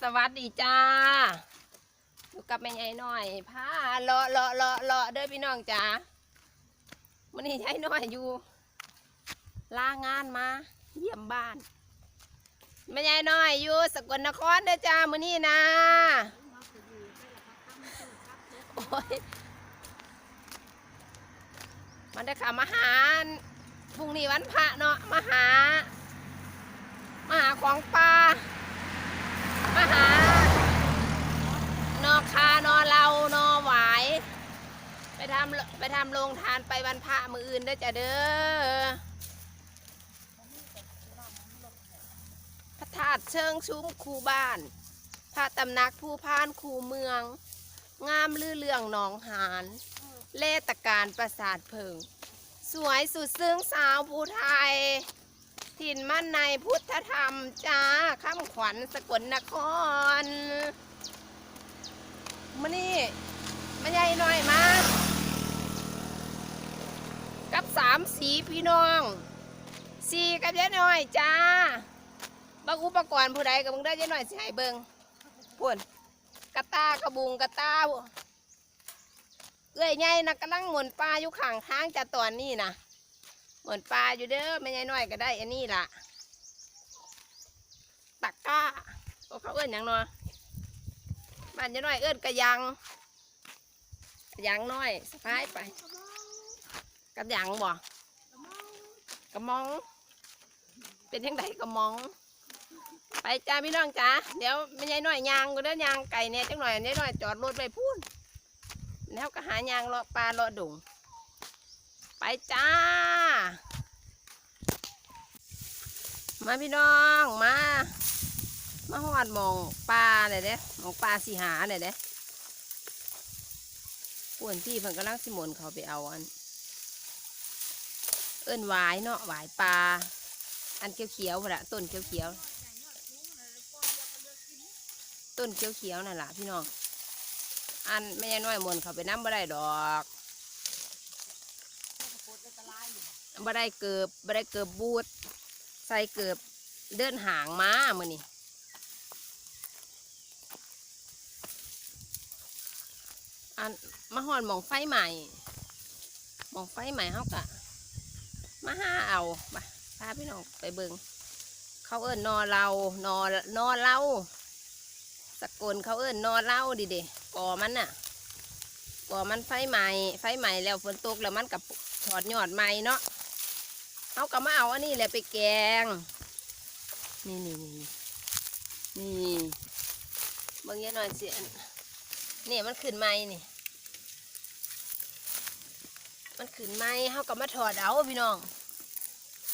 สวัสดีจ้าอยู่กับแม่ใหญ่หน่อยพาเลาะเลาะเลาะเลาะเด้อพี่น้องจ้าวันนี้ยายหน่อยอยู่ลางานมา เยี่ยมบ้านแม่ใหญ่หน่อยอยู่สกลนครเด้อจ้ามื้อนี้นะโอ้ยมันได้อค่ะมาหาพรุ่งนี้วันพระเนาะมาหามาหาของปลา มาหานอคานอเรานอหวาย ไปทำไปทำโรงทานไปวันพระมืออื่นได้จ้ะเด้อพระธาตุเชิงชุ้มคูบ้าน พระตำหนักผู้พานคูเมือง งามลือเรื่องหนองหานเลตการประสาทเพิง สวยสุดซึ้งสาวผู้ไทย ถิ่นมั่นในพุทธธรรมจ้าข้ามขวัญสกลนครมานี่มาใหญ่หน่อยมากับสามสีพี่น้องสีกับยายหน่อยจ้าบางอุปกรณ์ผู้ใดกับมึงได้ยายหน่อยสิให้เบิงพุ่นกระตากระบุงกระตาเอ้ยใหญ่นะกำลังหมุนปลาอยู่ข้างทางจ้ะตอนนี้นะ เหมือนปลาอยู่เด้อไม่ใช่น้อยก็ได้ อันนี้ล่ะตักก้าโอ้เขาเอื้อนยังนาะบ้านยายน้อยเอื้อนกระยังกระยังน้อยสะพายไปกระยังบ่กระมอง เป็นยังไงกระมอง ไปจ้าพี่น้องจ้าเดี๋ยวไม่ใช่น้อยยางก็เด้อยางไก่เนี่ยจังหน่อยยายน้อยจอดรถไปพูนแล้วก็หายางเลาะปลาเลาะดุง ไปจ้า มาพี่น้องมา มาหอดมองปลาเลยเด้มองปลาสีหาเลยเด้ป่วนที่เพิ่นกำลังสิมนเขาไปเอาอัน เอิ้นหวายเนาะหวายปลา อันเขียวๆพุ่นละต้นเขียวๆต้นเขียวๆนั่นแหละพี่น้อง อันไม่ใช่น้อยมนเขาไปน้ำบ่ได้ดอก บ่ได้เกือบบ่ได้เกือบบูดใส่เกือบเดินหางม้ามือนี่อันมาหอนมองไฟใหม่มองไฟใหม่เขากะมาหาเอาไปพาพี่น้องไปเบิงเขาเอิ้นนอเรานอนอเราสกลเขาเอิ้นนอเราดิเดก่อมันน่ะก่อมันไฟใหม่ไฟใหม่แล้วฝนตกแล้วมันกับถอดยอดใหม่เนาะ เอากลับมาเอาอันนี้แหละไปแกง นี่นี่นี่นี่เบิ่งเยอะหน่อยเสิอันนี่มันขึ้นไหมนี่ มันขึ้นไหมเขากลับมาถอดเอาพี่น้อง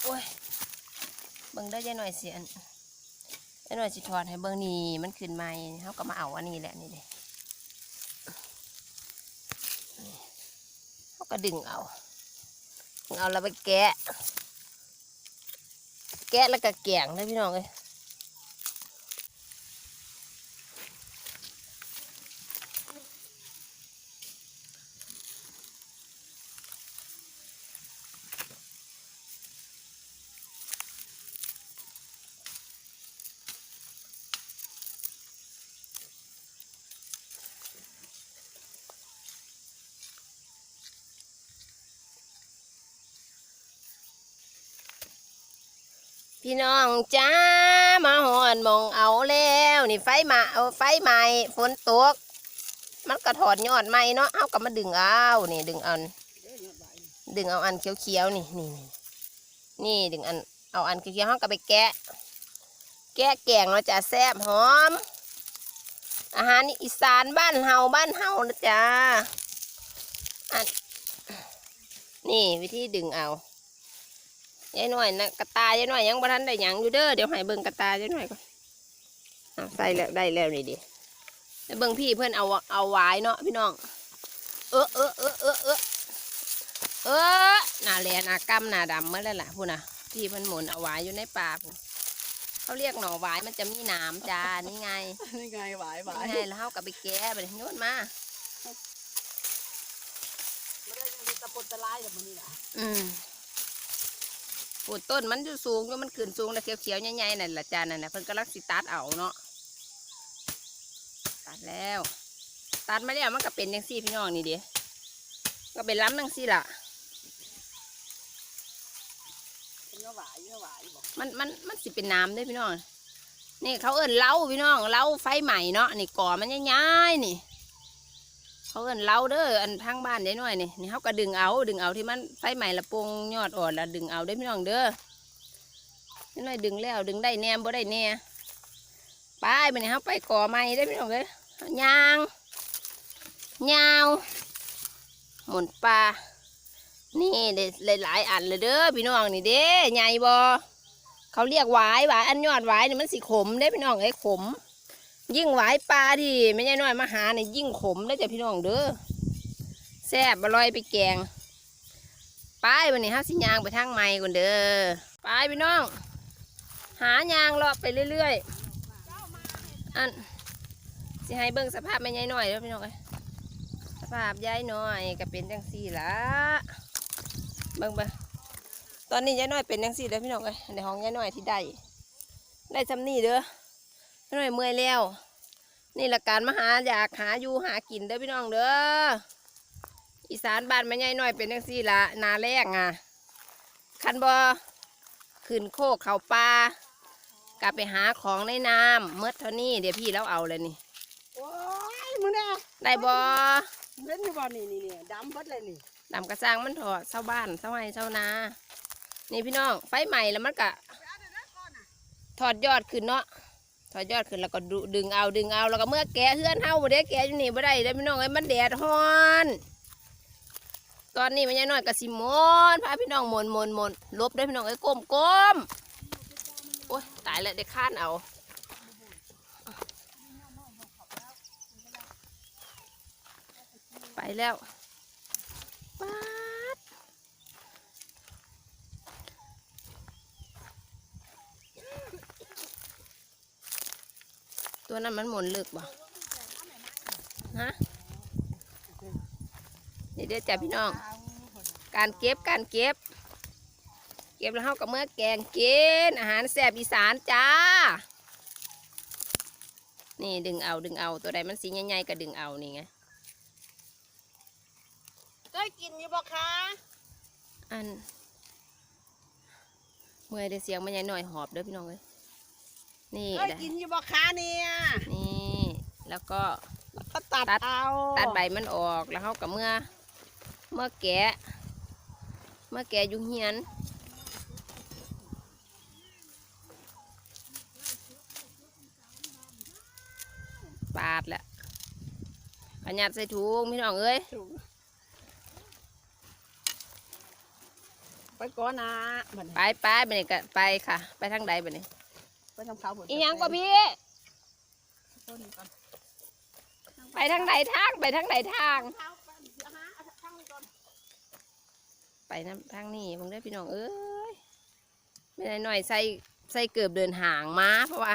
โอ้ย เบิ่งได้เยอะหน่อยเสิอันเยอะหน่อยสิถอดให้เบิ่งนี่มันขึ้นไหมเขาก็มาเอาอันนี้แหละนี่เลยเขาก็ดึงเอาเอาแล้วไปแกะ แกะแล้วก็แกงได้พี่น้องเลย พี่น้องจ้ามาหอนมองเอาแล้ว นี่ไฟมาเอาไฟใหม่ฝนตก มันก็ถอดยอดใหม่เนาะเอาก็มาดึงเอานี่ดึงเอาดึงเอาอันเขียวๆนี่นี่นี่ดึงอันเอาอันเขียวๆเขาก็ไปแกะ แกะแกงเราจะแซ่บหอม อาหารอีสานบ้านเฮาบ้านเฮานะจ้าอันนี่วิธีดึงเอา ยายหน่อยนะกระตายยายหน่อยยังบ่ทันได้หยังอยู่เด้อเดี๋ยวให้เบิ่งกระตายยายหน่อยก่อนอะใส่แล้วได้แล้วนี่ดิแล้วเบิ่งพี่เพื่อนเอาเอาไว้เนาะพี่น้อง เออเออเออเออเออเออหน้าแหลหน้ากำหน้าดำเมื่อไรล่ะพูดนะพี่เพื่อนหมุนเอาไว้อยู่ในป่าพู้นเขาเรียกหน่อไว้มันจะมีหนามจ้านี่ไงนี่ไงหวายหวายนี่ไงแล้วเขากับไปแก้ไปโยนมาไม่ได้ยังมีตะปนตะไลแบบนี้นะอืม ปลูกต้นมันอยู่สูงอยู่มันขึ้นสูงแล้วเขียวๆใหญ่ๆนั่นแหละจ้านั่นแหละเพิ่นก็รักสิตัดเอาเนาะตัดแล้ว ตัดมาแล้วมันก็เป็นยังซี่พี่น้องนี่เดีก็เป็นล้ำยังซี่ล่ะเป็นเนื้อหวายเนื้อหวายบอกมันมันมันสิเป็นน้ำเด้วยพี่น้อง นี่เขาเอิ้นเล้าพี่น้องเล้าไฟใหม่เนาะนี่ก่อมันย้ายๆนี่ เขาเอินเล้าเด้ออันทางบ้านได้หน่อยนี่นี่เขาก็ดึงเอาดึงเอาที่มันไฟใหม่ละปงยอดอ่อนละดึงเอาได้พี่น้องเด้อนี่หน่อยดึงแล้วดึงได้แนมบ่ได้แน่ไปไปนี่เขาไปก่อใหม่ได้พี่น้องเด้อยางยาวหมุนปลานี่ได้หลายๆอันเลยเด้อพี่น้องนี่เด้ใหญ่บ่เขาเรียกหวายหวายอันยอดหวายนี่มันสิขมได้พี่น้องไอ้ขม ยิ่งหวายปลาที่ไม่ใช่น้อยมาหาเนี่ยยิ่งขมได้จ้ะพี่น้องเด้อแซ่บอร่อยไปแกงไปวันนี้ห้าสิยางไปทางไม้ก่อนเด้อไปพี่น้อง หายางเลาะไปเรื่อยๆอันสิให้เบิ่งสภาพไม่ใหญ่น้อยเด้อพี่น้องเอ้ยสภาพยายน้อยก็เป็นจังสี่ละเบิ่งเบิ่งตอนนี้ยายน้อยเป็นจังสี่เด้อพี่น้องเอ้ยในห้องยายน้อยที่ได้ได้จำนี่เด้อ พี่น้อยเมื่อยแล้ว นี่ละการมาหาอยากหาอยู่หากินเด้อพี่น้องเด้ออีสานบ้านแม่ใหญ่น้อยเป็นจังซี่ละนาแรกอะคันบอขึ้นโคกเขาปลากลับไปหาของในน้ำเมื่อเท่านี้เดี๋ยวพี่แล้วเอาเลยนี่โอ้ยมึงเนี่ยได้บอเล่นอยู่บ่นี่นี่นี่ดำเบดเลยนี่ดำกระซังมันถอดเศร้าบ้านเศร้าไห้เศร้านา นี่พี่น้องไฟใหม่แล้วมันกะถอดยอดขึ้นเนาะ ถอดยอดขึ้นแล้วก็ดูดึงเอาดึงเอาแล้วก็เมื่อแกะเฮือนเฮาบ่ได้แกะอยู่นี่บ่ได้เด้พี่น้องเอ้ยมันแดดฮ้อน ตอนนี้มันยังน้อยก็สิมอนพาพี่น้องมนมนมนลบได้พี่น้องเอ้ยก้มก้มโอ้ยตายแล้วได้ข้านเอาไปแล้วป๊าด ตัวนั้นมันหมุนลึกบ่ฮะนี่เดี๋ยวจ้ะพี่น้อง การเก็บการเก็บ เก็บแล้วเฮากับเมื่อแกงกินอาหารแซ่บอีสานจ้า นี่ดึงเอาดึงเอาตัวใดมันสีใหญ่ๆก็ดึงเอานี่ไงเคยกินอยู่บ่คะอัน เมื่อยได้เสียงมันใหญ่หน่อยหอบเด้อพี่น้องเอ้ย นี่เคยได้กินอยู่บ่คะเนี่ยนี่แล้วก็ก็ตัดตัดเอาตัดใบมันออกแล้วเขากับเมื่อ เมื่อแกะ เมื่อแกะอยุ่งเฮียนปาดแหละขยัดใส่ถุงพี่น้องเอ้ยไปก่อนนะบัดไปไปไปนี่ก็ไปค่ะ ไปทางใดไปนี่ ไปทำข้าวผลอีหยังก็พี่ ต้นก่อนไปทางใดทางไปทางใดทาง ข้าวไปเดี๋ยวหาเอาทางนี้ก่อนไปน้ำทางนี้มึงได้อพี่น้องเอ้ยไม่ได้หน่อยใส่ใส่เกือบเดินห่างมาเพราะว่า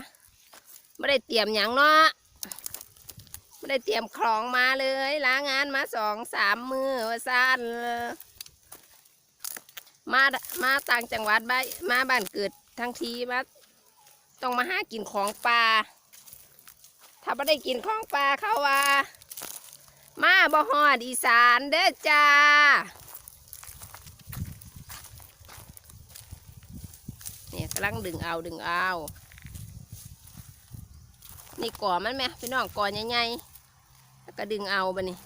ไม่ได้เตรียมหยังเนาะไม่ได้เตรียมของมาเลยลางานมาสองสามมือว่าซ่านมามาต่างจังหวัดบ้านมาบ้านเกิดทั้งทีมา ต้องมาหากินของปลา ถ้าไม่ได้กินของปลาเข้าว่า มาบ่ฮอดอีสานเด้อจ้า เนี่ยกำลังดึงเอาดึงเอา นี่ก่อมันไหมพี่น้องก่อใหญ่ๆแล้วก็ดึงเอาบะนี่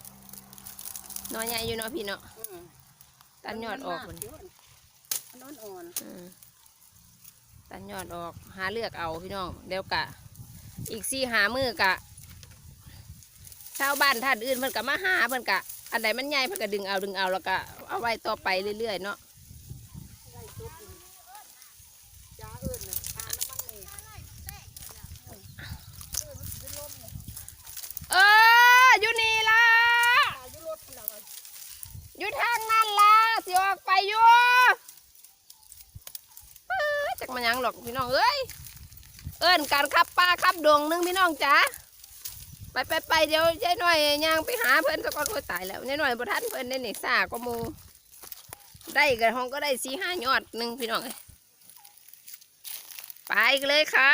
น้อยใหญ่อยู่เนาะพี่เนาะอืมตัดยอดออกมับัดนนี้มันอ่อนอืม ตัดยอดออกหาเลือกเอาพี่น้องเดี๋ยวกะ อีกสี่หามือกะชาวบ้านท่านอื่นเพิ่นกะมาหาเพิ่นกะอันใดมันใหญ่เพิ่นก็ดึงเอาดึงเอาแล้วก็เอาไว้ต่อไปเรื่อยๆเนาะเอออยู่นี่ล่ะอยู่ทางนั่นล่ะสิออกไปอยู่ มันยังหรอกพี่น้องเอ้ยเอิ้นการขับปลาขับดวงหนึงพี่น้องจ๋าไปไปไปเดี๋ยวยายหน่อยย่างไปหาเพื่อนสะกอนโอ้ยตายแล้วยายหน่อยบทันเพื่อนได้นี่ซ่าก็มูได้กันห้องก็ได้สี่ห้ายอดหนึ่งพี่น้องไปเลยค่ะ